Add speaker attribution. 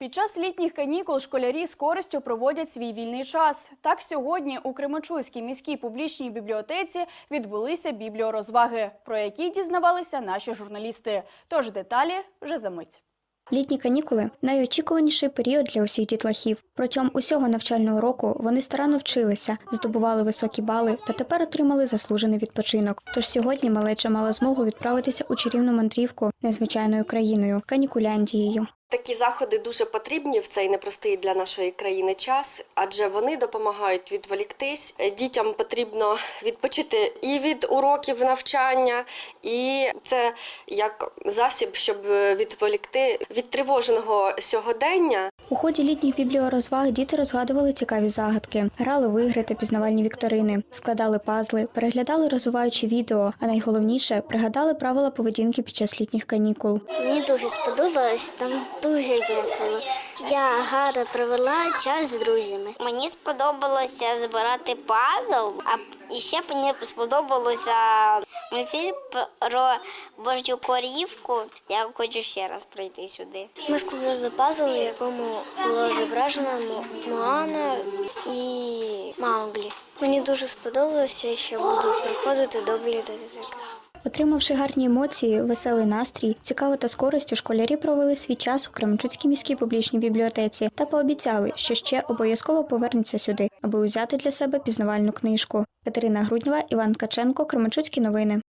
Speaker 1: Під час літніх канікул школярі з користю проводять свій вільний час. Так сьогодні у Кременчуцькій міській публічній бібліотеці відбулися бібліорозваги, про які дізнавалися наші журналісти. Тож деталі вже за мить.
Speaker 2: Літні канікули найочікуваніший період для усіх дітлахів. Протягом усього навчального року вони старанно вчилися, здобували високі бали та тепер отримали заслужений відпочинок. Тож сьогодні малеча мала змогу відправитися у чарівну мандрівку незвичайною країною Канікуляндією.
Speaker 3: Такі заходи дуже потрібні в цей непростий для нашої країни час, адже вони допомагають відволіктись. Дітям потрібно відпочити і від уроків навчання, і це як засіб, щоб відволікти від тривоженого сьогодення.
Speaker 2: У ході літніх бібліорозваг діти розгадували цікаві загадки, грали в ігри та пізнавальні вікторини, складали пазли, переглядали розвиваючі відео, а найголовніше пригадали правила поведінки під час літніх канікул.
Speaker 4: Мені дуже сподобалось, там дуже весело. Я гарно провела час з друзями. Мені сподобалося збирати пазл, а ще мені сподобалося мультфільм про Божу корівку. Я хочу ще раз прийти сюди. Ми складали пазл, в якому було зображено Моана і Мауглі. Мені дуже сподобалося, що буду приходити до бібліотеки.
Speaker 2: Отримавши гарні емоції, веселий настрій, цікаво та з користю, школярі провели свій час у Кременчуцькій міській публічній бібліотеці та пообіцяли, що ще обов'язково повернуться сюди, аби узяти для себе пізнавальну книжку. Катерина Груднєва, Іван Каченко, Кременчуцькі новини.